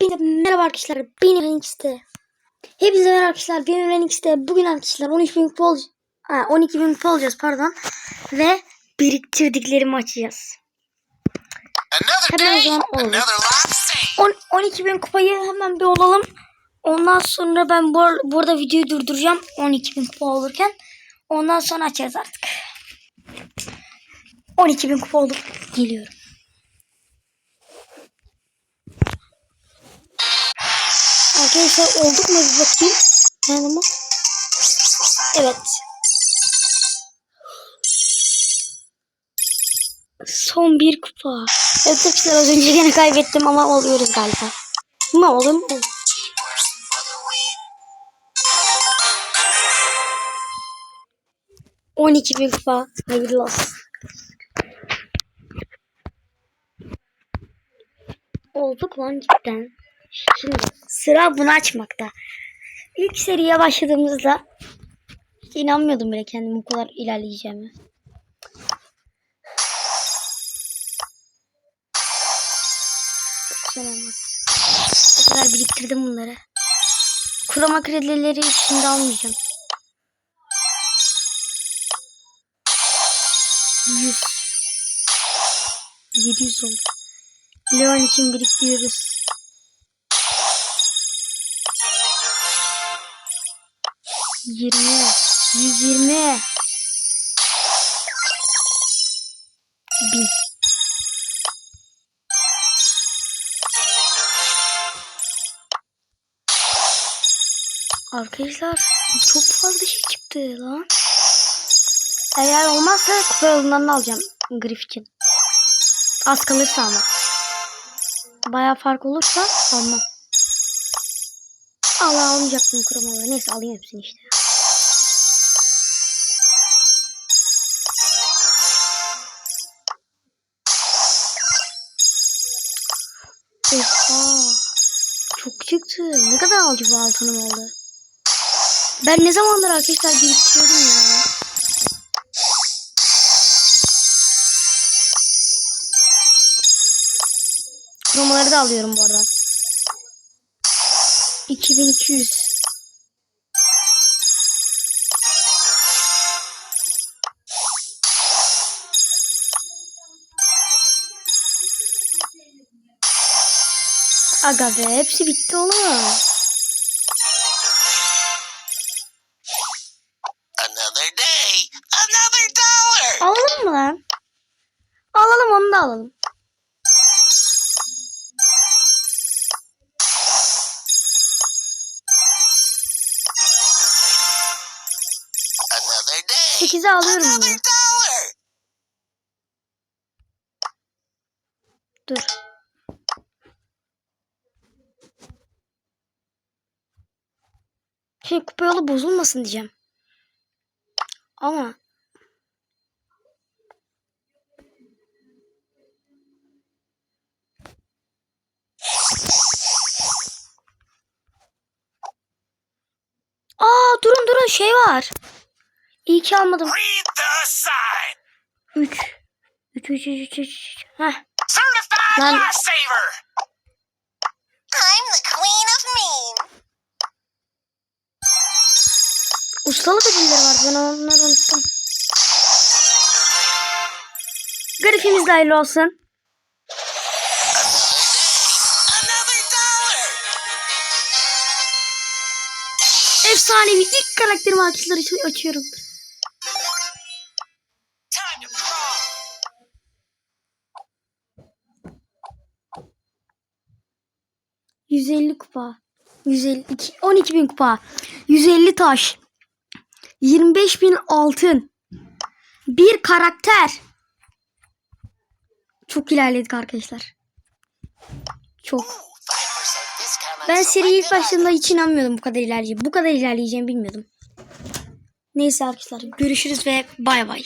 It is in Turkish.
Hepinize merhaba arkadaşlar. Benim Renix'te. Hepinize merhaba arkadaşlar. Benim Renix'te. Bugün arkadaşlar 13 bin kupa ol ha, 12 bin kupa olacağız pardon. Ve biriktirdiklerimi açacağız. Hemen o zaman olur. another life saved. 10, 12 bin kupayı hemen bir olalım. Ondan sonra ben bu, burada videoyu durduracağım. 12 bin kupa olurken. Ondan sonra açarız artık. 12 bin kupa olduk. Geliyorum. Arkadaşlar olduk mu bir bakayım. Yani mı? Evet. Son bir kupa. Evet arkadaşlar az önce gene kaybettim ama oluyoruz galiba. Ne olur mu? On iki bin kupa. Hayırlı olsun. Olduk lan cidden. Şimdi sıra bunu açmakta. İlk seriye başladığımızda hiç inanmıyordum bile kendim bu kadar ilerleyeceğime. Çok güzel olmaz. Kadar biriktirdim bunları. Kurama kredileri şimdi almayacağım. 100 700 oldu. Leon için biriktiriyoruz. Yirmi, yüz yirmi, bin. Arkadaşlar çok fazla şey çıktı lan. Eğer olmazsa kupa yolundan alacağım Grif için. Az kalırsa ama. Baya fark olursa almam. Allah almayacaktım kurumaları. Neyse alayım hepsini işte. Oha. Çok çıktı. Ne kadar acaba altınım oldu? Ben ne zamandır arkadaşlar biriktiriyorum ya. Kromaları da alıyorum bu arada. 2200. Aga be hepsi bitti oğlum. Another day, another dollar. Alalım mı lan? Alalım onu da alalım. Another day, 8'e alıyorum bunu. Dur. Şimdi kupa yolu bozulmasın diyeceğim. Ama Aa durun durun şey var. İyi ki almadım. Read the sign. 3 3 3 3 3 3. Heh. Certified Lan-. I'm the queen of mean. Ustalık ödülleri var. Ben onları unuttum. Grafimiz de hayırlı olsun. Efsanevi ilk karakterimi arkadaşlar aç- açıyorum. Time to prom. %50 kupa. 150, 12 bin kupa. 150 taş. 25 bin altın. Bir karakter. Çok ilerledik arkadaşlar. Çok. 5% discount on Ben seriye ilk başladığımda hiç inanmıyordum bu kadar ilerleyeceğim. Bu kadar ilerleyeceğimi bilmiyordum. Neyse arkadaşlar görüşürüz ve bay bay.